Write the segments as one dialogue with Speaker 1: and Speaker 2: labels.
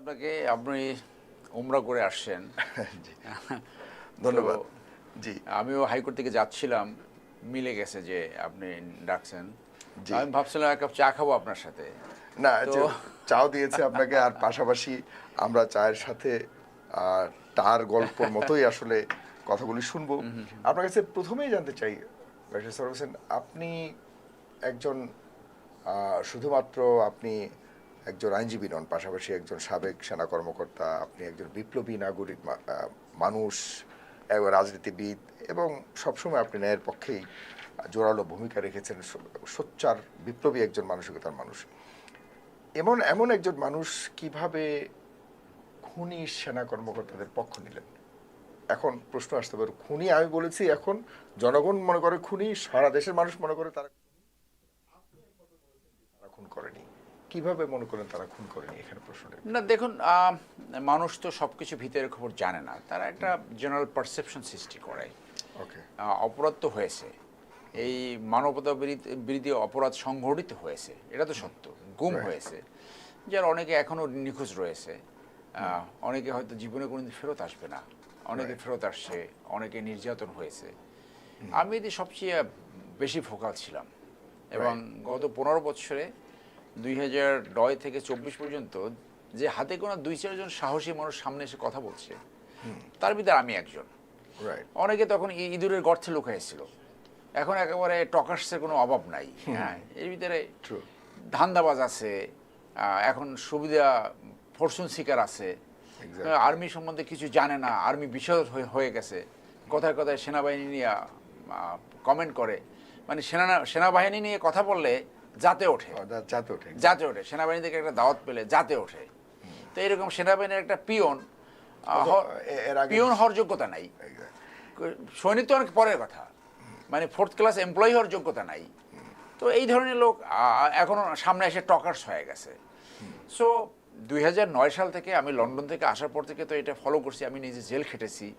Speaker 1: আপনাকে আপনি উমরা করে আসছেন।
Speaker 2: ধন্যবাদ। জি।
Speaker 1: আমিও হাইকোর্ট থেকে যাচ্ছিলাম মিলে গেছে যে আপনি ডাকছেন। আমি ভাবছিলাম এক কাপ চা খাব আপনার সাথে।
Speaker 2: না চাও দিয়েছে আপনাকে আর পাশাপাশি আমরা চায়ের সাথে আর তার গল্পর মতোই আসলে কথাগুলি শুনব। আপনার কাছে প্রথমেই জানতে চাই হোসেন আপনি একজন শুধুমাত্র আপনি একজন আইনজীবী নন, পাশাপাশি একজন সাবেক সেনা কর্মকর্তা, আপনি একজন বিপ্লবী নাগরিক মানুষ রাজনীতিবিদ, এবং সবসময় আপনি ন্যায়ের পক্ষেই জোরালো ভূমিকা রেখেছেন সোচ্চার, বিপ্লবী একজন মানসিকতার মানুষ। এমন এমন একজন মানুষ কীভাবে খুনি সেনা কর্মকর্তাদের পক্ষ নিলেন? এখন প্রশ্ন আসতে পারে, খুনি আমি বলেছি এখন, জনগণ মনে করে খুনি, সারা দেশের মানুষ মনে করে তারা খুনি। আপনি একমাত্র বলেছেন যে তারা খুন করেনি কীভাবে মনে করেন তারা খুন করেনি? এখানে প্রশ্ন
Speaker 1: না দেখুন মানুষ তো সব কিছু ভিতরের খবর জানে না। তারা একটা জেনারেল পারসেপশন সৃষ্টি করে।
Speaker 2: ওকে
Speaker 1: অপরাধ তো হয়েছে। এই মানবতা বিরোধী- অপরাধ সংঘটিত হয়েছে। এটা তো সত্য। গুম হয়েছে। যার অনেকে এখনও নিখোঁজ রয়েছে। অনেকে হয়তো জীবনে কোনোদিন ফেরত আসবে না। অনেকে ফেরত আসছে। অনেকে নির্যাতন হয়েছে। আমি এতে সবচেয়ে বেশি ফোকাল ছিলাম। এবং গত পনেরো বছরে দুই হাজার নয় থেকে চব্বিশ পর্যন্ত যে হাতে গোনা দুই চারজন সাহসী মানুষ সামনে এসে কথা বলছে তার ভিতরে আমি একজন। অনেকে তখন ইঁদুরের গর্তে লুকাইছিল এখন একেবারে টকার্সের কোনো অভাব নাই। হ্যাঁ এর ভিতরে. ধান্দাবাজ আছে এখন সুবিধা ফরচুন শিকার আছে। আর্মি সম্বন্ধে কিছু জানে না আর্মি বিষয় হয়ে- হয়ে গেছে। কথায় কথায় সেনাবাহিনী নিয়ে কমেন্ট করে। মানে সেনা সেনাবাহিনী নিয়ে কথা বললে যাতে ওঠে।
Speaker 2: যাতে ওঠে।
Speaker 1: যাতে ওঠে। সেনাবাহিনী থেকে একটা দাওয়াত পেলে যাতে ওঠে। তো এরকম সেনাবাহিনীর একটা পিয়ন পিয়ন হওয়ার যোগ্যতা নাই. সৈনিক তো অনেক পরের কথা। মানে ফোর্থ ক্লাস এমপ্লয়ি হওয়ার যোগ্যতা নাই। তো এই ধরনের লোক আহ, এখনও সামনে এসে টকার্স হয়ে গেছে। সো দুই সাল থেকে আমি লন্ডন থেকে আসার পর থেকে তো এটা ফলো করছি। আমি নিজে জেল খেটেছি।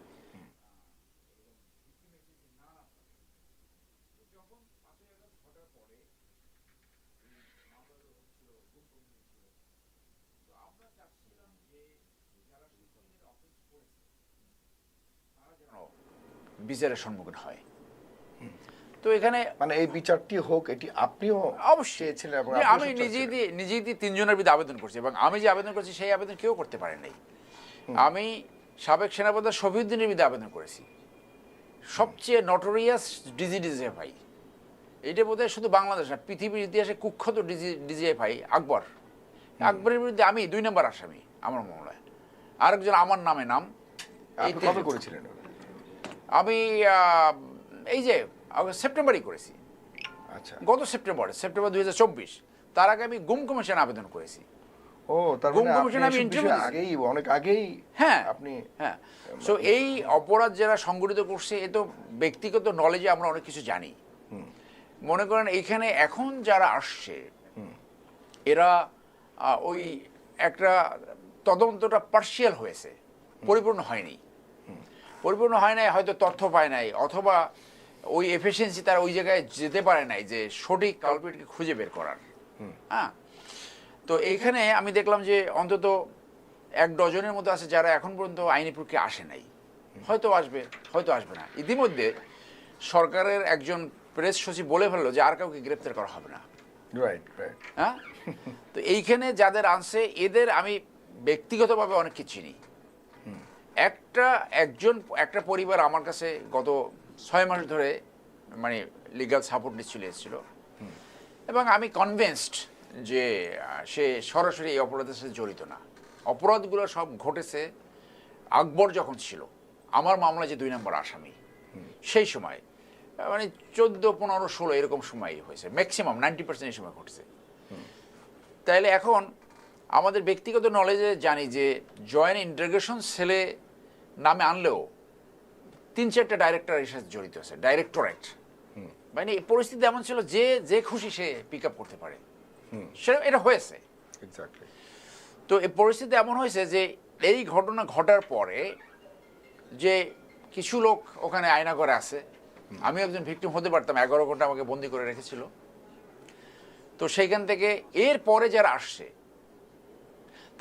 Speaker 1: বিচারের সম্মুখীন হয়। তো এখানে
Speaker 2: মানে এই বিচারটি হোক এটি আপনিও
Speaker 1: অবশ্যই। আমি নিজেই দিয়ে নিজেই দিয়ে তিনজনের বিরুদ্ধে আবেদন করছি এবং আমি যে আবেদন করছি সেই আবেদন কেউ করতে পারে নাই। আমি সাবেক সেনাপতি শফিউদ্দিনের বিরুদ্ধে আবেদন করেছি। সবচেয়ে নটোরিয়াস ডিজি ডিজিএফআই এটা বোধহয় শুধু বাংলাদেশ না পৃথিবীর ইতিহাসে কুখ্যাত ডিজি ডিজিএফআই আকবর। আকবরের বিরুদ্ধে আমি দুই নম্বর আসামি আমার মামলায় আরেকজন আমার নামে নাম। এই
Speaker 2: কবে করেছিলেন
Speaker 1: আমি এই যে সেপ্টেম্বরই করেছি।
Speaker 2: আচ্ছা।
Speaker 1: গত সেপ্টেম্বরে সেপ্টেম্বর দু হাজার চব্বিশ তার আগে আমি গুম কমিশন আবেদন করেছি।
Speaker 2: ও তার
Speaker 1: গুম
Speaker 2: মানে
Speaker 1: কমিশন আমি।
Speaker 2: আগেই অনেক আগেই
Speaker 1: হ্যাঁ
Speaker 2: আপনি
Speaker 1: হ্যাঁ। সো এই অপরাধ যারা সংগঠিত করছে এ তো ব্যক্তিগত নলেজে আমরা অনেক কিছু জানি। মনে করেন এইখানে এখন যারা আসছে এরা ওই একটা তদন্তটা পার্শিয়াল হয়েছে পরিপূর্ণ হয়নি। পরিপূর্ণ হয় নাই হয়তো তথ্য পায় নাই অথবা ওই এফিসিয়েন্সি তারা ওই জায়গায় যেতে পারে নাই যে সঠিক কালপিটকে খুঁজে বের করার। হ্যাঁ? তো এইখানে আমি দেখলাম যে অন্তত এক ডজনের মতো আছে যারা এখন পর্যন্ত আইনি প্রক্রিয়া আসে নাই। হয়তো আসবে হয়তো আসবে না। ইতিমধ্যে সরকারের একজন প্রেস সচিব বলে ফেলল যে আর কাউকে গ্রেপ্তার করা হবে না।
Speaker 2: রাইট রাইট
Speaker 1: হ্যাঁ? তো এইখানে যাদের আনছে এদের আমি ব্যক্তিগতভাবে অনেককে চিনি। একটা, একজন, একটা পরিবার আমার কাছে গত ছয় মাস ধরে মানে লিগাল সাপোর্ট নিয়ে চলে এসেছিল। এবং আমি কনভিন্সড যে সে সরাসরি এই অপরাধের সাথে জড়িত না। অপরাধগুলো সব ঘটেছে আকবর যখন ছিল। আমার মামলা যে দুই নম্বর আসামি। সেই সময় মানে চোদ্দ, পনেরো, ষোলো এরকম সময় হয়েছে। ম্যাক্সিমাম নাইনটি পার্সেন্ট এই সময় ঘটেছে। তাইলে এখন আমাদের ব্যক্তিগত নলেজে জানি যে জয়েন্ট ইন্টাগ্রেশন সেলে নামে আনলেও তিন চারটা ডাইরেক্টর এর সাথে জড়িত আছে ডাইরেক্টরেট মানে এই পরিস্থিতি এমন ছিল যে যে খুশি সে পিক আপ করতে পারে। সেটা এটা হয়েছে। তো এই পরিস্থিতি এমন হয়েছে যে এই ঘটনা ঘটার পরে যে কিছু লোক ওখানে আয়না করে আছে আমি একজন ভিকটিম হতে পারতাম এগারো ঘণ্টা আমাকে বন্দি করে রেখেছিল। তো সেইখান থেকে এর পরে যারা আসছে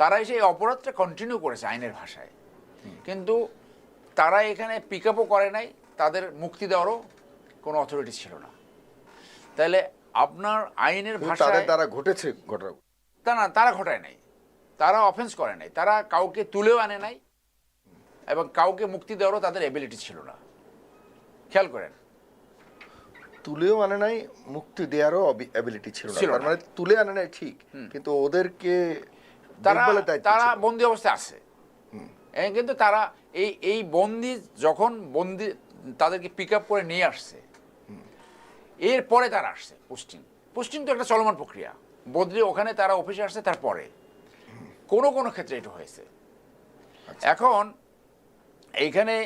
Speaker 1: তারা এসে এই অপরাধটা কন্টিনিউ করেছে আইনের ভাষায়। কিন্তু তারা এখানে পিক আপও করে নাই তাদের মুক্তি দেওয়ারও কোনো অথরিটি ছিল না। তাহলে আপনার আইনের ভাষায়
Speaker 2: দ্বারা ঘটেছে ঘটনা।
Speaker 1: তা না তারা ঘটায় নাই। তারা অফেন্স করে নাই। তারা কাউকে তুলেও আনে নাই এবং কাউকে মুক্তি দেওয়ারও তাদের এবিলিটি ছিল না। খেয়াল করেন।
Speaker 2: তুলেও আনে নাই মুক্তি দেওয়ারও অ্যাবিলিটি ছিল তার
Speaker 1: না।
Speaker 2: মানে তুলে আনে নাই ঠিক। কিন্তু ওদেরকে
Speaker 1: তারা তারা। বন্দি অবস্থায় আছে। কিন্তু তারা এই এই বন্দি যখন বন্দি তাদেরকে পিক আপ করে নিয়ে আসছে এরপরে তারা আসছে পোস্টিং পোস্টিং তো একটা চলমান প্রক্রিয়া। বদলি ওখানে তারা অফিসে আসছে তারপরে। কোনো কোনো ক্ষেত্রে এটা হয়েছে।
Speaker 2: আচ্ছা।
Speaker 1: এখন এইখানে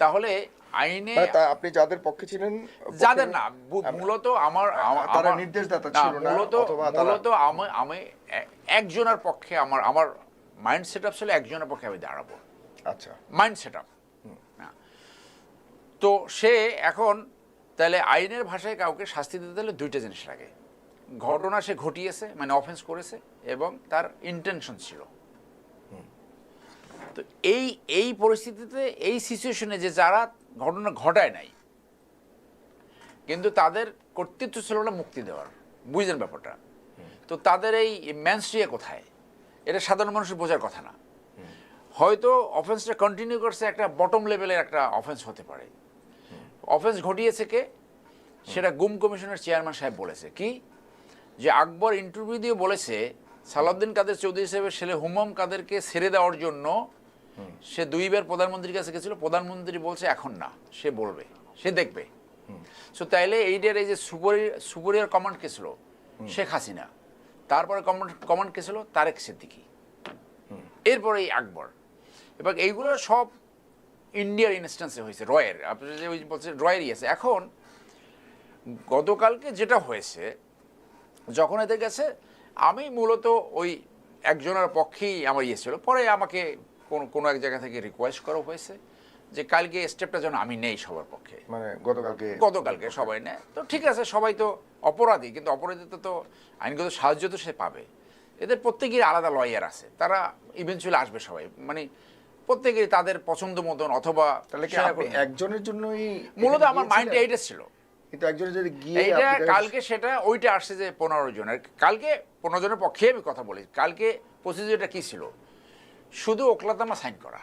Speaker 1: তাহলে আইনে
Speaker 2: মানে আপনি যাদের পক্ষে ছিলেন
Speaker 1: যাদের না মূলত আমার
Speaker 2: তারা নির্দেশদাতা ছিল না,
Speaker 1: মূলত মূলত আমি আমি একজনের পক্ষে আমার আমার মাইন্ড সেট আপ ছিল একজনের পক্ষে আমি দাঁড়াবো।
Speaker 2: আচ্ছা।
Speaker 1: মাইন্ড সেট আপ তো সে এখন তাহলে আইনের ভাষায় কাউকে শাস্তি দিতে হলে দুইটা জিনিস লাগে। ঘটনা সে ঘটিয়েছে মানে অফেন্স করেছে এবং তার ইন্টেনশন ছিল। তো এই এই পরিস্থিতিতে এই সিচুয়েশনে যে যারা ঘটনা ঘটায় নাই কিন্তু তাদের কর্তৃত্ব ছিল না মুক্তি দেওয়ার। বুঝলেন ব্যাপারটা? তো তাদের এই ম্যানস্ট্রিয়া কোথায়? এটা সাধারণ মানুষের বোঝার কথা না। হয়তো অফেন্সটা কন্টিনিউ করছে একটা বটম লেভেলের একটা অফেন্স হতে পারে। অফেন্স ঘটিয়েছে কে? সেটা গুম কমিশনের চেয়ারম্যান সাহেব বলেছে। কি? যে আকবর ইন্টারভিউ দিয়ে বলেছে সালাউদ্দিন কাদের চৌধুরী সাহেবের ছেলে হুমাম কাদেরকে ছেড়ে দেওয়ার জন্য সে দুইবার প্রধানমন্ত্রীর কাছে গেছিল, প্রধানমন্ত্রী বলছে এখন না, সে বলবে, সে দেখবে। সো তাইলে এইটার এই যে সুপরিয়ার সুপরিয়ার কমান্ড কে ছিল? শেখ হাসিনা। তারপরে কমান্ড কমান্ড কে ছিল? তারেক সিদ্দিকী। এরপরে এই আকবর। এবং এইগুলো সব ইন্ডিয়ার ইনস্ট্যান্সে হয়েছে, রয়ের। আপনি যে ওই বলছেন, রয়েরই আছে। এখন গতকালকে যেটা হয়েছে, যখন এদের গেছে আমি মূলত ওই একজনের পক্ষেই আমার ইয়ে ছিল, পরে আমাকে কোন কোনো এক জায়গা থেকে রিকোয়েস্ট করা হয়েছে যে কালকে স্টেপটা যেন আমি নেই সবার পক্ষে।
Speaker 2: মানে গতকালকে
Speaker 1: গতকালকে সবাই নেয়। তো ঠিক আছে সবাই তো অপরাধী কিন্তু অপরাধীতে তো আইনগত সাহায্য তো সে পাবে। এদের প্রত্যেকেরই আলাদা লয়ার আছে। তারা ইভেনচুয়ালি আসবে সবাই। মানে প্রত্যেকেরই তাদের পছন্দ মতন অথবা
Speaker 2: একজনের জন্যই
Speaker 1: মূলত আমার মাইন্ডে
Speaker 2: গিয়েছিলেন?
Speaker 1: এইটা ছিল।
Speaker 2: কিন্তু একজনের যদি গিয়ে তাকে-
Speaker 1: কালকে সেটা ওইটা আসছে যে পনেরো জনের। কালকে পনেরো জনের পক্ষে আমি কথা বলি। কালকে প্রসিডিউরটা কি ছিল? শুধু ওকলাতামা সাইন করা।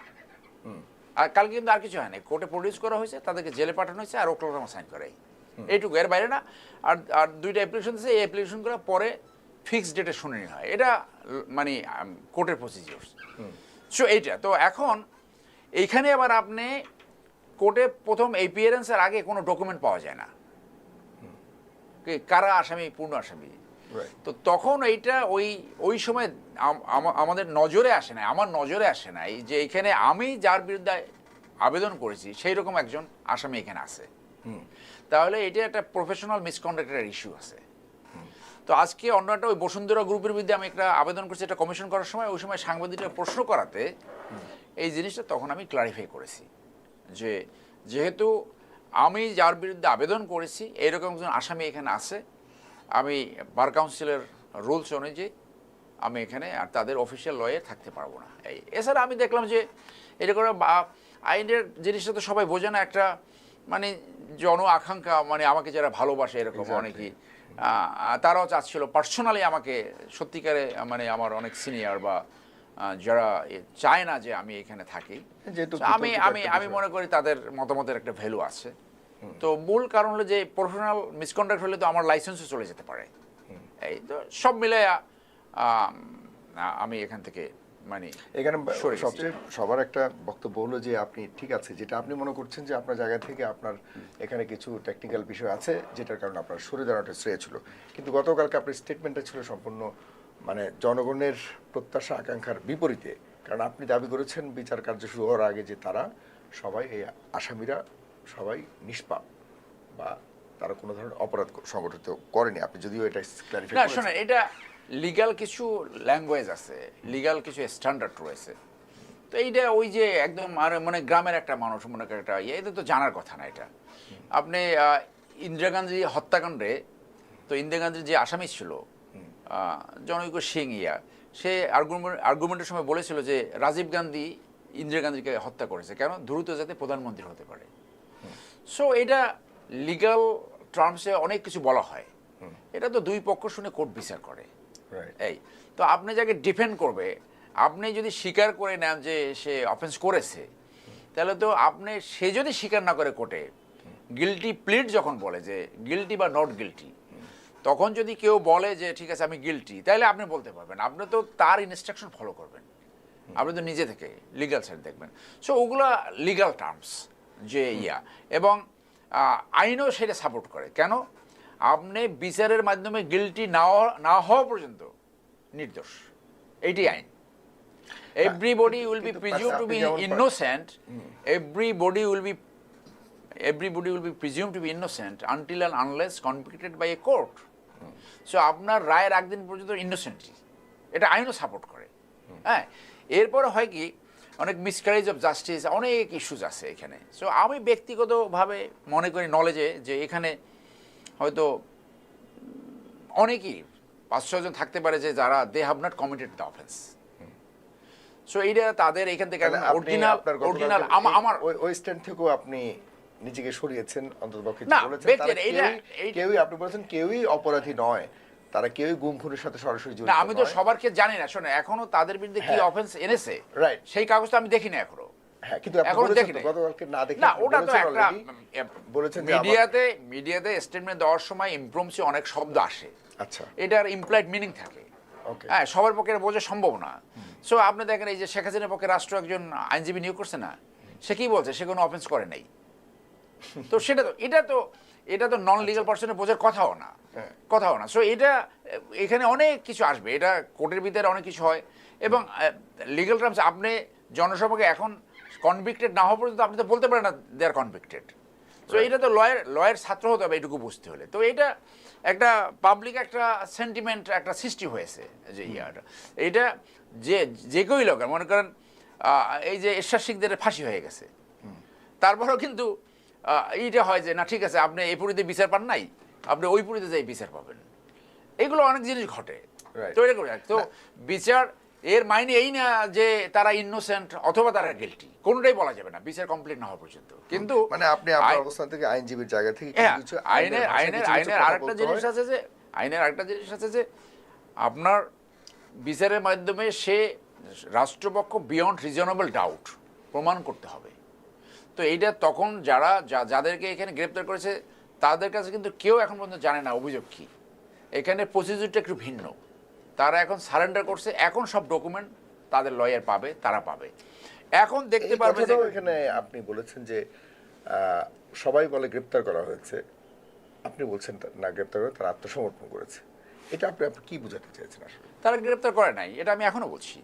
Speaker 1: আর কালকে কিন্তু আর কিছু হয়নি কোর্টে প্রডিউস করা হয়েছে তাদেরকে জেলে পাঠানো হয়েছে আর ওকলাতামা সাইন করাই এইটুকু এর বাইরে না। আর আর দুইটা অ্যাপ্লিকেশন দিয়েছে এই অ্যাপ্লিকেশন করার পরে ফিক্সড ডেটে শুনানি হয়। এটা মানে কোর্টের প্রসিডিউর সো এইটা তো এখন এইখানে আবার আপনি কোর্টে প্রথম এপিয়ারেন্সের আগে কোনো ডকুমেন্ট পাওয়া যায় না। কারা আসামি পূর্ণ আসামি. তো তখন এইটা ওই ওই সময় আমাদের নজরে আসে নাই আমার নজরে আসে নাই যে এখানে আমি যার বিরুদ্ধে আবেদন করেছি সেই রকম একজন আসামি এখানে আছে। তাহলে এটা একটা প্রফেশনাল মিসকন্ডাক্টের ইস্যু আছে। তো আজকে অন্য একটা ওই বসুন্ধরা গ্রুপের বিরুদ্ধে আমি একটা আবেদন করছি একটা কমিশন করার সময় ওই সময় সাংবাদিকরা প্রশ্ন করাতে এই জিনিসটা তখন আমি ক্লারিফাই করেছি যে যেহেতু আমি যার বিরুদ্ধে আবেদন করেছি এরকম একজন আসামি এখানে আছে আমি বার কাউন্সিলের রুলস অনুযায়ী আমি এখানে আর তাদের অফিসিয়াল লয়ে থাকতে পারব না। এই এছাড়া আমি দেখলাম যে এরকম বা- আইনের জিনিসটা তো সবাই বোঝে না একটা মানে জন আকাঙ্ক্ষা মানে আমাকে যারা ভালোবাসে এরকম অনেকেই তারাও চাচ্ছিল পার্সোনালি আমাকে সত্যিকারে মানে আমার অনেক সিনিয়র বা যারা চায় না যে আমি এখানে থাকি।
Speaker 2: যেহেতু
Speaker 1: আমি আমি আমি মনে করি তাদের মতামতের একটা ভ্যালু আছে। তো মূল কারণ হলো যে প্রফেশনাল মিসকন্ডাক্ট হলে তো আমার লাইসেন্সও চলে যেতে পারে। এই তো সব মিলে আমি এখান থেকে মানে
Speaker 2: এখানে সবচেয়ে সবার একটা বক্তব্য হলো যে আপনি ঠিক আছে যেটা আপনি মনে করছেন যে আপনার জায়গা থেকে আপনার এখানে কিছু টেকনিক্যাল বিষয় আছে যেটার কারণে আপনার সরে দাঁড়ানোটা শ্রেয় ছিল। কিন্তু গতকালকে আপনার স্টেটমেন্টটা ছিল সম্পূর্ণ মানে জনগণের প্রত্যাশা আকাঙ্ক্ষার বিপরীতে। কারণ আপনি দাবি করেছেন বিচার কার্য শুরু হওয়ার আগে যে তারা সবাই এই আসামিরা সবাই নিষ্পাপ বা তারা কোনো ধরনের অপরাধ সংগঠিত করেনি। আপনি যদিও এটা ক্লারিফাই
Speaker 1: না শোনেন এটা লিগ্যাল কিছু ল্যাঙ্গুয়েজ আছে লিগাল কিছু স্ট্যান্ডার্ড রয়েছে। তো এইটা ওই যে একদম আর মানে গ্রামের একটা মানুষ মনে করে একটা ইয়ে এটা তো জানার কথা না এটা। আপনি ইন্দিরা গান্ধী হত্যাকাণ্ডে তো ইন্দিরা গান্ধীর যে আসামি ছিল জনৈক সিং ইয়া সে আর্গুমেন্ট আর্গুমেন্টের সময় বলেছিল যে রাজীব গান্ধী ইন্দিরা গান্ধীকে হত্যা করেছে। কেন? দ্রুত যাতে প্রধানমন্ত্রী হতে পারে। সো এটা লিগ্যাল টার্মসে অনেক কিছু বলা হয়। এটা তো দুই পক্ষ শুনে কোর্ট বিচার করে। এই তো আপনি যাকে ডিফেন্ড করবে আপনি যদি স্বীকার করে নেন যে সে অফেন্স করেছে তাহলে তো আপনি সে যদি স্বীকার না করে কোর্টে গিলটি প্লিট যখন বলে যে গিলটি বা নট গিলটি তখন যদি কেউ বলে যে ঠিক আছে আমি গিলটি তাহলে আপনি বলতে পারবেন। আপনি তো তার ইনস্ট্রাকশন ফলো করবেন। আপনি তো নিজে থেকে লিগাল সাইড দেখবেন। সো ওগুলা লিগাল টার্মস যে ইয়া এবং আইনও সেটা সাপোর্ট করে। কেন? আপনি বিচারের মাধ্যমে গিলটি না হওয়া- না হওয়া পর্যন্ত নির্দোষ। এইটি আইন। Everybody will be presumed to be innocent everybody will be everybody will be presumed to be innocent until and unless convicted by a court. So আপনার রায়ের একদিন পর্যন্ত ইনোসেন্টই এটা আইনও সাপোর্ট করে। হ্যাঁ? এরপরে হয় কি অনেক মিসক্যারেজ অফ জাস্টিস অনেক ইস্যুজ আছে এখানে। সো আমি ব্যক্তিগতভাবে মনে করি নলেজে যে এখানে হয়তো অনেকেই পাঁচ ছজন থাকতে পারে যে যারা they have not committed the offence so এইটা তাদের এখান থেকে অরিজিনাল অরিজিনাল আমার
Speaker 2: ওই স্ট্যান্ড থেকেও আপনি নিজেকে সরিয়েছেন বলেছেন কেউই-
Speaker 1: এই-
Speaker 2: কেউই আপনি বলেছেন কেউই অপরাধী নয়। তারা কেউই গুম খুনের সাথে সরাসরি জড়িত
Speaker 1: না আমি তো। সবারকে জানি না। শোনো এখনও তাদের বিরুদ্ধে কি
Speaker 2: হ্যাঁ।
Speaker 1: অফেন্স এনেছে?
Speaker 2: Right.
Speaker 1: সেই কাগজটা আমি দেখি না এখনও।
Speaker 2: হ্যাঁ কিন্তু এখনও
Speaker 1: দেখি নাই।
Speaker 2: গতকালকে না দেখে
Speaker 1: না ওটা তো একটা
Speaker 2: বলেছেন
Speaker 1: মিডিয়াতে মিডিয়াতে স্টেটমেন্ট দেওয়ার সময় ইমপ্রমসি অনেক শব্দ আসে।
Speaker 2: আচ্ছা।
Speaker 1: এটার ইমপ্লয়েড মিনিং থাকে। হ্যাঁ সবার পক্ষে বোঝা সম্ভব না। সো আপনি দেখেন এই যে শেখ হাসিনার পক্ষে রাষ্ট্র একজন আইনজীবী নিয়োগ করছে না সে কি বলছে? সে কোনো অফেন্স করে নাই। তো সেটা তো এটা তো এটা তো নন লিগাল পার্সনের বোঝার কথাও না।
Speaker 2: হ্যাঁ।
Speaker 1: কথাও না। সো এটা এখানে অনেক কিছু আসবে। এটা কোর্টের ভিতরে অনেক কিছু হয়। এবং লিগাল টার্মস আপনি জনসভাকে এখন কনভিক্টেড না হওয়া পর্যন্ত আপনি তো বলতে পারেন না দে আর কনভিক্টেড তো এটা তো লয়ের লয়ের ছাত্র হতে হবে এটুকু বুঝতে হলে। তো এটা একটা পাবলিক একটা সেন্টিমেন্ট একটা সৃষ্টি হয়েছে যে ইয়াটা। এটা যে যে কেউই লোক মনে করেন এই যে এরশাদ শিখদের ফাঁসি হয়ে গেছে। তারপরেও কিন্তু এইটা হয় যে না ঠিক আছে আপনি এই পুরীতে বিচার পান নাই আপনি ওই পুরীতে যাই বিচার পাবেন। এগুলো অনেক জিনিস ঘটে। তো এটা করে তো বিচার এর মাইনে এই না যে তারা ইনোসেন্ট অথবা তারা গিলটি কোনটাই বলা যাবে না বিচার কমপ্লিট না হওয়া পর্যন্ত। কিন্তু
Speaker 2: মানে আপনি আপনার অবস্থান থেকে আইনজীবীর জায়গা থেকে কিছু
Speaker 1: হ্যাঁ আইনের আইনের আইনের আরেকটা জিনিস আছে যে আইনের আরেকটা জিনিস আছে যে আপনার বিচারের মাধ্যমে সে রাষ্ট্রপক্ষ বিয়ন্ড রিজনেবল ডাউট প্রমাণ করতে হবে। তো এইটা তখন যারা যাদেরকে এখানে গ্রেপ্তার করেছে তাদের কাছে কিন্তু কেউ এখন পর্যন্ত জানে না অভিযোগ কী। এখানে প্রসিডিউরটা একটু ভিন্ন। তারা এখন সারেন্ডার করছে এখন সব ডকুমেন্ট তাদের লয়ার পাবে তারা পাবে। এখন দেখতে পারবে যে
Speaker 2: এখানে আপনি বলেছেন যে সবাই বলে গ্রেপ্তার করা হয়েছে। আপনি বলছেন না গ্রেপ্তার করে তারা আত্মসমর্পণ করেছে। এটা আপনি আপনি কি বোঝাতে চেয়েছেন আসলে?
Speaker 1: তারা গ্রেপ্তার করে নাই এটা আমি এখনও বলছি।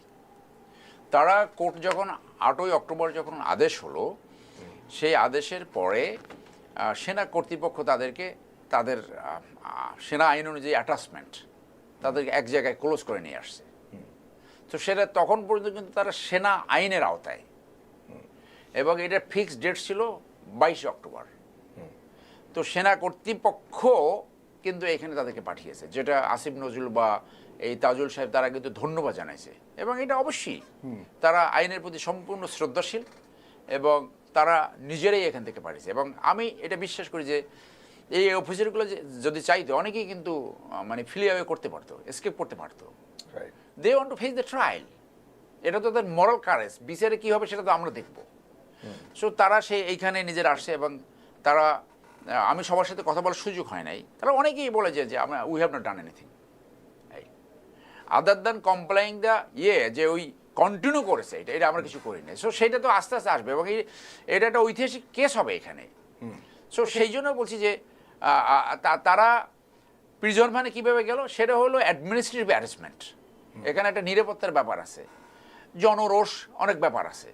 Speaker 1: তারা কোর্ট যখন আটই অক্টোবর যখন আদেশ হলো সেই আদেশের পরে সেনা কর্তৃপক্ষ তাদেরকে তাদের সেনা আইন অনুযায়ী অ্যাটাচমেন্ট তাদেরকে এক জায়গায় ক্লোজ করে নিয়ে আসছে। তো সেটা তখন পর্যন্ত কিন্তু তারা সেনা আইনের আওতায়। এবং এটা ফিক্সড ডেট ছিল বাইশে অক্টোবর। তো সেনা কর্তৃপক্ষ কিন্তু এখানে তাদেরকে পাঠিয়েছে যেটা আসিফ নজরুল বা এই তাজুল সাহেব তারা কিন্তু ধন্যবাদ জানাইছে। এবং এটা অবশ্যই তারা আইনের প্রতি সম্পূর্ণ শ্রদ্ধাশীল এবং তারা নিজেরাই এখান থেকে পাঠিয়েছে। এবং আমি এটা বিশ্বাস করি যে এই অফিসারগুলো যে যদি চাইতো অনেকেই কিন্তু মানে ফিলিয়াওয়ে করতে পারতো এসকেপ করতে পারতো।
Speaker 2: Right
Speaker 1: they want to face the trial এটা তো তাদের মরাল কারেজ বিচারে কী হবে সেটা তো আমরা দেখব। সো তারা সে এইখানে নিজের আসছে এবং তারা আমি সবার সাথে কথা বলার সুযোগ হয় নাই। তারা অনেকেই বলে যে যে আমরা we have not done anything other than complying the ইয়ে যে ওই কন্টিনিউ করেছে এটা এটা আমরা কিছু করি নাই সো সেটা তো আস্তে আস্তে আসবে এবং এটা একটা ঐতিহাসিক কেস হবে এখানে। সো সেই জন্য বলছি যে তারা প্রিজন মানে কীভাবে গেল? সেটা হলো অ্যাডমিনিস্ট্রেটিভ অ্যারেঞ্জমেন্ট এখানে একটা নিরাপত্তার ব্যাপার আছে। জনরোষ অনেক ব্যাপার আছে।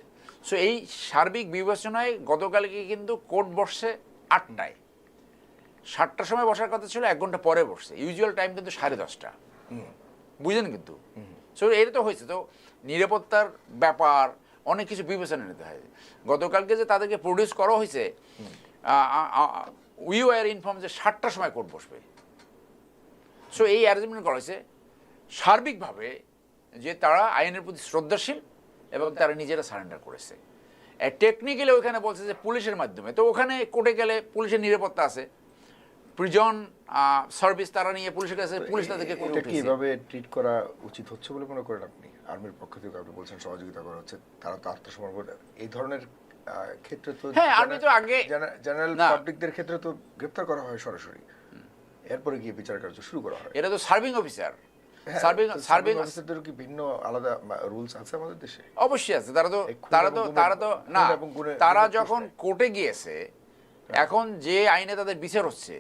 Speaker 1: সো এই সার্বিক বিবেচনায় গতকালকে কিন্তু কোর্ট বসছে আটটায়। সাতটার সময় বসার কথা ছিল এক ঘণ্টা পরে বসছে। ইউজুয়াল টাইম কিন্তু সাড়ে দশটা। বুঝলেন কিন্তু? সো এটা তো হয়েছে। তো নিরাপত্তার ব্যাপার অনেক কিছু বিবেচনা নিতে হয়। গতকালকে যে তাদেরকে প্রডিউস করা হয়েছে উই ওয়ার ইনফর্ম যে সাতটার সময় কোর্ট বসবে। সো এই অ্যারেঞ্জমেন্ট করা হয়েছে। সার্বিকভাবে যে তারা আইনের প্রতি শ্রদ্ধাশীল এবং তারা নিজেরা সারেন্ডার করেছে। টেকনিক্যালি ওখানে বলছে যে পুলিশের মাধ্যমে। তো ওখানে কোর্টে গেলে পুলিশের নিরাপত্তা আছে। প্রিজন সার্ভিস তারা নিয়ে পুলিশের কাছে পুলিশ তাদেরকে কোর্টে
Speaker 2: এটা কি
Speaker 1: উঠিয়েছে।
Speaker 2: এভাবে ট্রিট করা উচিত হচ্ছে বলে মনে করেন আপনি? আর্মির পক্ষ থেকে আপনি বলছেন সহযোগিতা করা হচ্ছে তারা তো আত্মসমর্পণ এই ধরনের ক্ষেত্রে তো
Speaker 1: হ্যাঁ, আর্মি তো আগে-
Speaker 2: জেনারেল পাবলিকদের ক্ষেত্রে তো গ্রেপ্তার করা হয় সরাসরি। এরপরে গিয়ে বিচার কার্য শুরু করা হয়।
Speaker 1: এটা তো সার্ভিং অফিসার
Speaker 2: হ্যাঁ,
Speaker 1: সার্ভিং সার্ভিং
Speaker 2: serving কি ভিন্ন আলাদা রুলস আছে আমাদের দেশে?
Speaker 1: অবশ্যই আছে। তারা তো তারা তো তারা তো না তারা যখন কোর্টে গিয়েছে এখন যে আইনে তাদের বিচার হচ্ছে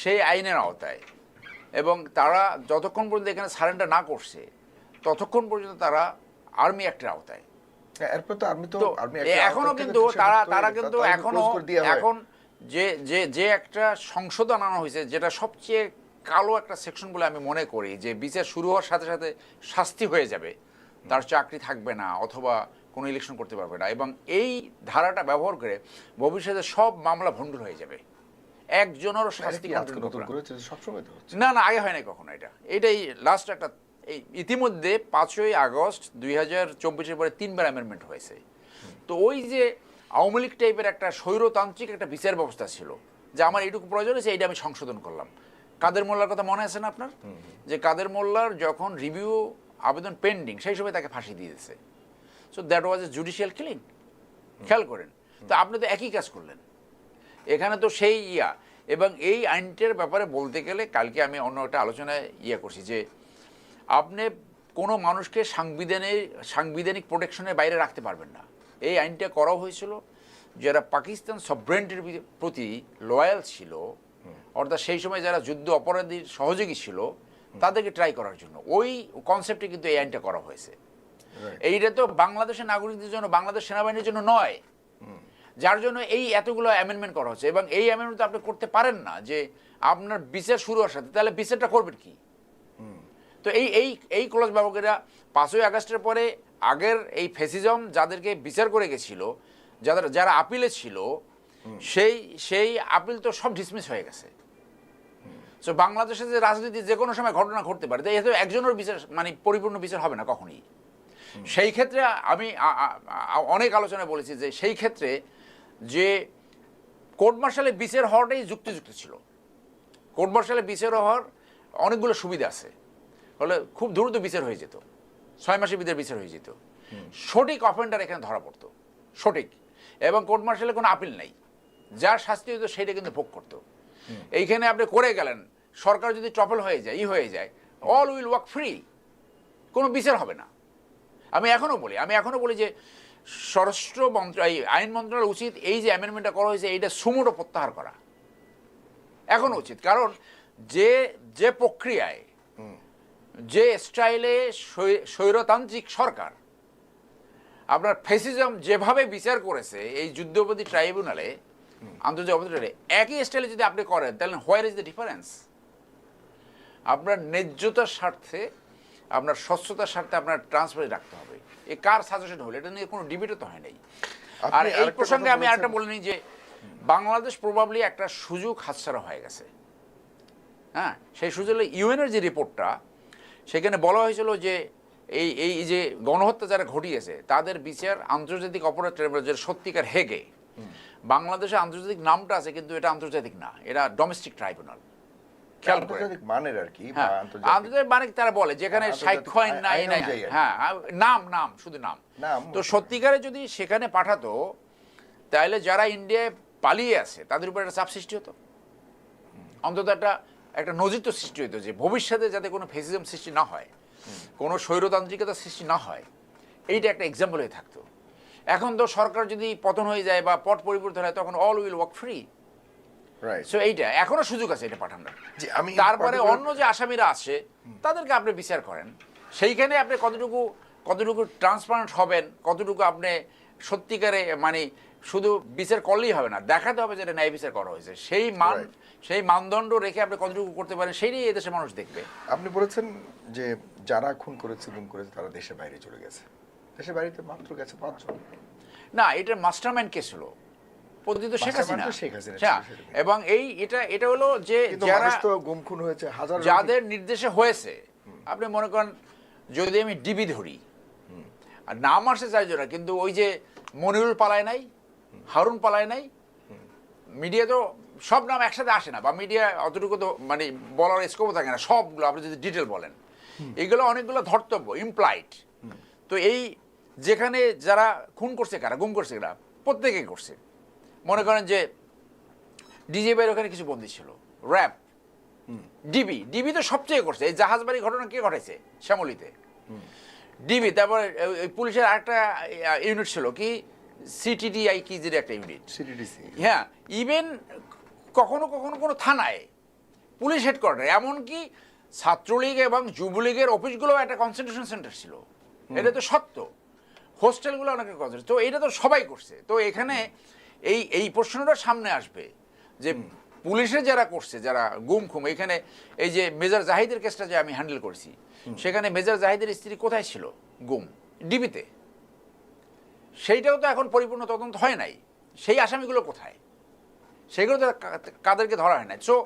Speaker 1: সেই আইনের আওতায়। এবং তারা যতক্ষণ পর্যন্ত এখানে সারেন্ডার না করছে ততক্ষণ পর্যন্ত তারা আর্মি অ্যাক্টের আওতায়।
Speaker 2: হ্যাঁ,
Speaker 1: এখনও কিন্তু তারা তারা কিন্তু এখনও এখন যে যে যে একটা সংশোধন আনা হয়েছে যেটা সবচেয়ে কালো একটা সেকশন বলে আমি মনে করি যে বিচার শুরু হওয়ার সাথে সাথে শাস্তি হয়ে যাবে তার চাকরি থাকবে না অথবা কোনো ইলেকশন করতে পারবে না। এবং এই ধারাটা ব্যবহার করে ভবিষ্যতে সব মামলা ভণ্ডুর হয়ে যাবে। একজনেরও শাস্তি না না আগে হয় নাই কখনো এটা। এটাই লাস্ট একটা এই ইতিমধ্যে পাঁচই আগস্ট দুই হাজার চব্বিশের পরে তিনবার অ্যামেন্ডমেন্ট হয়েছে। তো ওই যে আওয়ামী লীগ টাইপের একটা স্বৈরতান্ত্রিক একটা বিচার ব্যবস্থা ছিল যে আমার এইটুকু প্রয়োজন হয়েছে এইটা আমি সংশোধন করলাম। কাদের মোল্লার কথা মনে আছে না আপনার? যে কাদের মোল্লার যখন রিভিউ আবেদন পেন্ডিং সেই সময় তাকে ফাঁসি দিয়ে দিয়েছে। So that was a judicial killing খেয়াল করেন। তো আপনি তো একই কাজ করলেন। এখানে তো সেই ইয়া। এবং এই আইনটার ব্যাপারে বলতে গেলে কালকে আমি অন্য একটা আলোচনায় ইয়ে করছি যে আপনি কোনো মানুষকে সাংবিধানিক সাংবিধানিক প্রোটেকশনের বাইরে রাখতে পারবেন না। এই আইনটা করা হয়েছিল। যারা পাকিস্তান সভরেন্টির প্রতি লয়াল ছিল অর্থাৎ সেই সময় যারা যুদ্ধ অপরাধীর সহযোগী ছিল তাদেরকে ট্রাই করার জন্য। ওই কনসেপ্টে কিন্তু এই আইনটা করা হয়েছে। এইটা তো বাংলাদেশের নাগরিকদের জন্য বাংলাদেশ সেনাবাহিনীর জন্য নয়। যার জন্য এই এতগুলো অ্যামেন্ডমেন্ট করা হচ্ছে। এবং এই অ্যামেন্ডমেন্ট আপনি করতে পারেন না যে আপনার বিচার শুরু হওয়ার সাথে। তাহলে বিচারটা করবেন কি? তো এই এই এই ক্লজ ব্যবহারীরা পাঁচই আগস্টের পরে আগের এই ফেসিজম যাদেরকে বিচার করে গেছিল যাদের যারা আপিলে ছিল সেই সেই আপিল তো সব ডিসমিস হয়ে গেছে। তো বাংলাদেশে যে রাজনীতি যে কোনো সময় ঘটনা ঘটতে পারে এতে একজনের বিচার মানে পরিপূর্ণ বিচার হবে না কখনই। সেই ক্ষেত্রে আমি অনেক আলোচনায় বলেছি যে সেই ক্ষেত্রে যে কোর্ট মার্শালে বিচার হওয়াটাই যুক্তিযুক্ত ছিল। কোর্ট মার্শালে বিচার হওয়ার অনেকগুলো সুবিধা আছে। ফলে খুব দ্রুত বিচার হয়ে যেত। ছয় মাসের ভিতরে বিচার হয়ে যেত। সঠিক অফেন্ডার এখানে ধরা পড়তো। সঠিক। এবং কোর্ট মার্শালে কোনো আপিল নেই। যার শাস্তি হতো সেটা কিন্তু ভোগ করতো। এইখানে আপনি করে গেলেন। সরকার যদি টপল হয়ে যায় ই হয়ে যায় অল উইল ওয়ার্ক ফ্রি কোনো বিচার হবে না। আমি এখনও বলি আমি এখনও বলি যে স্বরাষ্ট্র মন্ত্র এই আইন মন্ত্রণালয় উচিত এই যে অ্যামেন্ডমেন্টটা করা হয়েছে এইটা সুমোটো প্রত্যাহার করা। এখন উচিত। কারণ যে যে প্রক্রিয়ায় যে স্টাইলে স্বৈরতান্ত্রিক সরকার আপনার ফেসিজম যেভাবে বিচার করেছে এই যুদ্ধপতি ট্রাইব্যুনালে আন্তর্জাতিক ট্রাইব্যুনালে, একই স্টাইলে যদি আপনি করেন তাহলে হোয়ার ইজ দ্য ডিফারেন্স আপনার ন্যায্যতার স্বার্থে আপনার স্বচ্ছতার স্বার্থে আপনার ট্রান্সপারেন্ট রাখতে হবে। এ কার সাজেশন হলো? এটা নিয়ে কোনো ডিবেটও তো হয় নাই। আর এই প্রসঙ্গে আমি আরেকটা বলে নিই যে বাংলাদেশ প্রবাবলি একটা সুযোগ হাতছাড়া হয়ে গেছে। হ্যাঁ? সেই সুযোগ ইউএনের যে রিপোর্টটা সেখানে বলা হয়েছিল যে এই এই যে গণহত্যা যারা ঘটিয়েছে তাদের বিচার আন্তর্জাতিক অপরাধ ট্রাইব্যুনাল যেটা সত্যিকার হেগে বাংলাদেশে আন্তর্জাতিক নামটা আছে কিন্তু এটা আন্তর্জাতিক না। এটা ডোমেস্টিক ট্রাইব্যুনাল
Speaker 2: আন্তর্জাতিক মানের আর কি
Speaker 1: হ্যাঁ
Speaker 2: আন্তর্জাতিক
Speaker 1: আন্তর্জাতিক মানে তারা বলে? যেখানে
Speaker 2: আন্তর্জাতিক
Speaker 1: নাই নাই
Speaker 2: অনুযায়ী আর কি।
Speaker 1: হ্যাঁ নাম নাম শুধু নাম।
Speaker 2: নাম
Speaker 1: তো সত্যিকারে যদি সেখানে পাঠাতো তাহলে যারা ইন্ডিয়ায় পালিয়ে আছে তাদের উপর একটা চাপ সৃষ্টি হতো। অন্তত একটা একটা নজির তো সৃষ্টি হতো যে ভবিষ্যতে যাতে কোনো ফেসিজম সৃষ্টি না হয় কোনো স্বৈরতান্ত্রিকতা সৃষ্টি না হয় এইটা একটা এক্সাম্পল হয়ে থাকতো। এখন তো সরকার যদি পতন হয়ে যায় বা পট পরিবর্তন হয় তখন all will work free so এইটা এখনও সুযোগ আছে এটা পাঠানোর। তারপরে অন্য যে আসামিরা আছে তাদেরকে আপনি বিচার করেন। সেইখানে আপনি কতটুকু কতটুকু ট্রান্সপারেন্ট হবেন কতটুকু আপনি সত্যিকারে মানে শুধু বিচার করলেই হবে না দেখাতে হবে যে এটা ন্যায় বিচার করা হয়েছে। সেই মান সেই মানদণ্ড রেখে আপনি কতটুকু করতে পারেন সেই নিয়ে এদেশের মানুষ দেখবে।
Speaker 2: আপনি বলেছেন যে যারা খুন করেছে গুম করেছে তারা দেশের বাইরে চলে গেছে। দেশের বাইরে মাত্র গেছে পাঁচজন।
Speaker 1: না এটা মাস্টারমাইন্ড কে ছিল পদ্ধতি শেখ হাসিনা।
Speaker 2: তো শেখ হাসিনা
Speaker 1: হ্যাঁ, এবং এই এটা এটা হলো যে যারা
Speaker 2: মানুষ তো গুম হয়েছে হাজার
Speaker 1: যাদের নির্দেশে হয়েছে আপনি মনে করেন যদি আমি ডিবি ধরি আর নাম আসে চারজনের কিন্তু ওই যে মনিরুল পালায় নাই হারুন পালায় নাই মিডিয়া তো সব নাম একসাথে আসে না বা মিডিয়া অতটুকু তো মানে বলার স্কোপও থাকে না সবগুলো আপনি যদি ডিটেল বলেন। এগুলো অনেকগুলো ধর্তব্য ইমপ্লাইড তো এই যেখানে যারা খুন করছে কারা গুম করছে কারা প্রত্যেকেই করছে। মনে করেন যে ডিজিএফের ওখানে কিছু বন্দী ছিল। র্যাব ডিবি ডিবি তো সবচেয়ে করছে। এই জাহাজ জাহাজবাড়ি ঘটনা কে ঘটাইছে? শ্যামলিতে। ডিবি তারপরে পুলিশের আরেকটা ইউনিট ছিল কি? সিটিডিআই কি যে একটা ইউনিট
Speaker 2: সিটিডিসি
Speaker 1: হ্যাঁ ইভেন কখনো কখনো কোনো থানায় পুলিশ হেডকোয়ার্টার এমনকি ছাত্রলীগ এবং যুবলীগের অফিসগুলো একটা কনসেন্ট্রেশন সেন্টার ছিল। এটা তো সত্য। হোস্টেলগুলো অনেকে কনসেন্ট্রেশন তো এটা তো সবাই করছে। তো এখানে এই এই প্রশ্নটা সামনে আসবে যে পুলিশে যারা করছে যারা গুম খুম এখানে এই যে মেজর জাহিদের কেসটা যে আমি হ্যান্ডেল করেছি সেখানে মেজর জাহিদের স্ত্রী কোথায় ছিল গুম? ডিবিতে। সেইটাও তো এখন পরিপূর্ণ তদন্ত হয় নাই। সেই আসামিগুলো কোথায়? সেগুলো তো কাদেরকে ধরা হয় না সো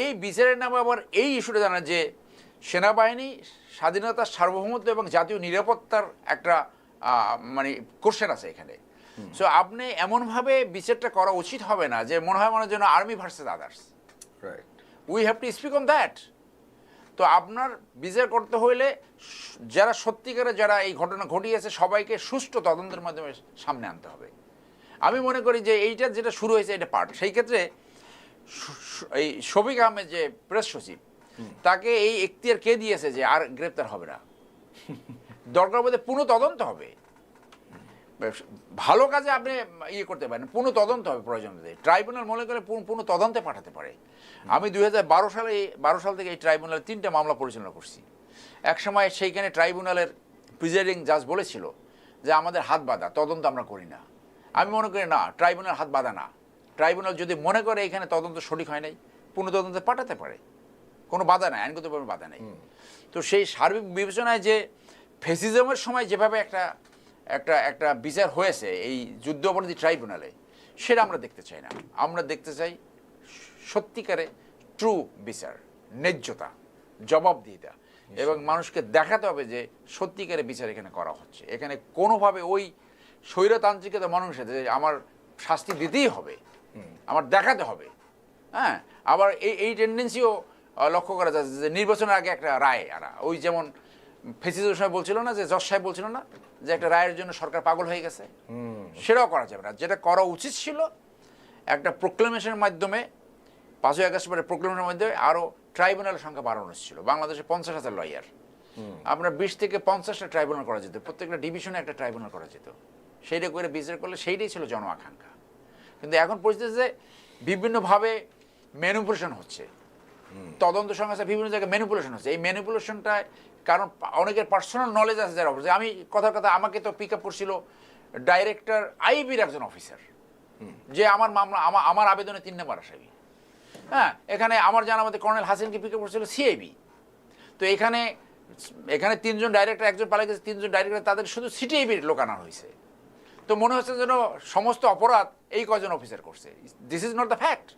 Speaker 1: এই বিচারের নামে আবার এই ইস্যুটা জানা যে সেনাবাহিনী স্বাধীনতার সার্বভৌমত্ব এবং জাতীয় নিরাপত্তার একটা মানে কোশ্চেন আছে এখানে। সো আপনি এমনভাবে বিচারটা করা উচিত হবে না যে মনে হয় মনে যেন army versus others
Speaker 2: right
Speaker 1: we have to speak on that তো আপনার বিচার করতে হইলে যারা সত্যিকারে যারা এই ঘটনা ঘটিয়েছে সবাইকে সুষ্ঠু তদন্তের মাধ্যমে সামনে আনতে হবে। আমি মনে করি যে এইটা যেটা শুরু হয়েছে এটা পার্ট সেই ক্ষেত্রে এই শফিক আহমেদ যে প্রেস সচিব তাকে এই এখতিয়ার কে দিয়েছে যে আর গ্রেপ্তার হবে না? দরকার বোধে পুনঃ তদন্ত হবে। ভালো কাজে আপনি ইয়ে করতে পারেন পুনঃ তদন্ত হবে প্রয়োজন ট্রাইব্যুনাল মনে করে পুনঃ পুনঃ তদন্তে পাঠাতে পারে। আমি দুই হাজার বারো সালে বারো সাল থেকে এই ট্রাইব্যুনালে তিনটা মামলা পরিচালনা করছি। এক সময় সেইখানে ট্রাইব্যুনালের প্রিজাইডিং জাজ বলেছিল যে আমাদের হাত বাঁধা তদন্ত আমরা করি না। আমি মনে করি না ট্রাইব্যুনাল হাত বাঁধা না। ট্রাইব্যুনাল যদি মনে করে এখানে তদন্ত সঠিক হয় নাই পুনঃ তদন্তে পাঠাতে পারে। কোনো বাধা নাই আইনগতভাবে বাধা নেই। তো সেই সার্বিক বিবেচনায় যে ফেসিজমের সময় যেভাবে একটা একটা একটা বিচার হয়েছে এই যুদ্ধ অপরাধী ট্রাইব্যুনালে সেটা আমরা দেখতে চাই না। আমরা দেখতে চাই সত্যিকারে ট্রু বিচার ন্যায্যতা জবাবদিহিতা। এবং মানুষকে দেখাতে হবে যে সত্যিকারে বিচার এখানে করা হচ্ছে। এখানে কোনোভাবে ওই স্বৈরতান্ত্রিকতা মানুষের যে আমার শাস্তি দিতেই হবে আমার দেখাতে হবে। হ্যাঁ আবার এই এই টেন্ডেন্সিও লক্ষ্য করা যাচ্ছে যে নির্বাচনের আগে একটা রায় আনা। ওই যেমন ফেসিজের সময় বলছিল না যে জজ সাহেব বলছিল না? যে একটা রায়ের জন্য সরকার পাগল হয়ে গেছে। সেটাও করা যাবে না। যেটা করা উচিত ছিল, একটা প্রোক্লেমেশনের মাধ্যমে, পাঁচই আগস্ট পরে প্রোক্লেমেশনের মাধ্যমে আরও ট্রাইব্যুনালের সংখ্যা বাড়ানো ছিল বাংলাদেশে পঞ্চাশ হাজার লয়ার আপনার বিশ থেকে পঞ্চাশটা ট্রাইব্যুনাল করা যেত। প্রত্যেকটা ডিভিশনে একটা ট্রাইব্যুনাল করা যেত। সেইটা করে বিচার করলে সেইটাই ছিল জন আকাঙ্ক্ষা কিন্তু এখন পরিস্থিতি যে বিভিন্নভাবে ম্যানুপুলেশন হচ্ছে। তদন্ত সংস্থা বিভিন্ন জায়গায় ম্যানুপুলেশন হচ্ছে। এই ম্যানুপুলেশনটায় কারণ অনেকের পার্সোনাল নলেজ আছে যারা অফিসে আমি কথার কথা, আমাকে তো পিক আপ করছিল ডাইরেক্টর আইবির একজন অফিসার যে আমার মামলা আমার আমার আবেদনে তিন নম্বর আসামি। হ্যাঁ এখানে আমার জানা মতে কর্নেল হাসিনকে পিক আপ করছিল সিআইবি তো এখানে এখানে তিনজন ডাইরেক্টর একজন পালিয়ে গেছে, তিনজন ডাইরেক্টর তাদের শুধু সিটিআইবির লোক আনা হয়েছে। তো মনে হচ্ছে যেন সমস্ত অপরাধ এই কজন অফিসার করছে। This is not the fact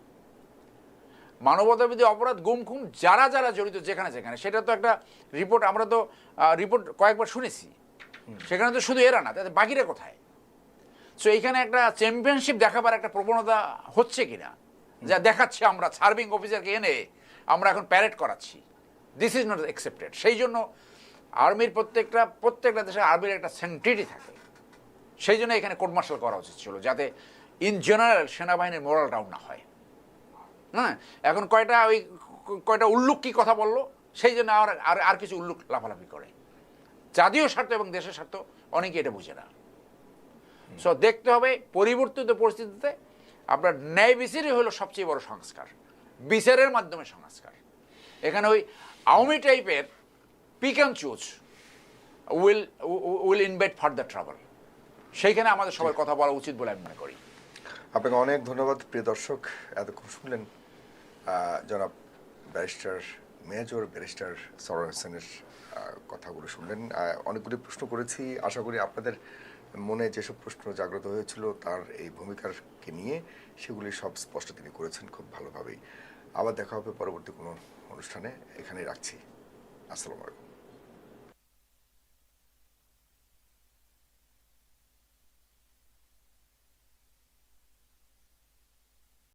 Speaker 1: মানবতাবিধি অপরাধ গুম খুম যারা যারা জড়িত যেখানে যেখানে সেটা তো একটা রিপোর্ট আমরা তো রিপোর্ট কয়েকবার শুনেছি। সেখানে তো শুধু এরা না তাতে বাকিরা কোথায়? সো এইখানে একটা চ্যাম্পিয়নশিপ দেখাবার একটা প্রবণতা হচ্ছে কিনা? যা দেখাচ্ছে আমরা সার্ভিং অফিসারকে এনে আমরা এখন প্যারেড করাচ্ছি। দিস ইজ নট অ্যাকসেপ্টেড সেই জন্য আর্মির প্রত্যেকটা প্রত্যেকটা দেশে আর্মির একটা সেন্টিটি থাকে। সেই জন্য এখানে কোর্ট মার্শাল করা উচিত ছিল যাতে ইন জেনারেল সেনাবাহিনীর মোরাল ডাউন না হয়। হ্যাঁ? এখন কয়টা ওই কয়টা উল্লুক কি কথা বলল? সেই জন্য আর আর আর কিছু উল্লুক লাফালাফি করে। জাতীয় স্বার্থ এবং দেশের স্বার্থ অনেকে এটা বুঝে না। সো দেখতে হবে পরিবর্তিত পরিস্থিতিতে আপনার ন্যায় বিচারই হলো সবচেয়ে বড় সংস্কার। বিচারের মাধ্যমে সংস্কার। এখানে ওই আওয়ামী টাইপের pick and choose will will invite further travel সেইখানে আমাদের সবার কথা বলা উচিত বলে আমি মনে করি।
Speaker 2: আপনাকে অনেক ধন্যবাদ প্রিয় দর্শক। এতক্ষণ শুনলেন জনাব ব্যারিস্টার, মেজর ব্যারিস্টার সরোয়ার হোসেনের কথাগুলো শুনলেন। অনেকগুলি প্রশ্ন করেছি। আশা করি আপনাদের মনে যেসব প্রশ্ন জাগ্রত হয়েছিল, তার এই ভূমিকাকে নিয়ে সেগুলি সব স্পষ্ট তিনি করেছেন খুব ভালোভাবেই। আবার দেখা হবে পরবর্তী কোনো অনুষ্ঠানে। এখানেই রাখছি। আসসালামু আলাইকুম।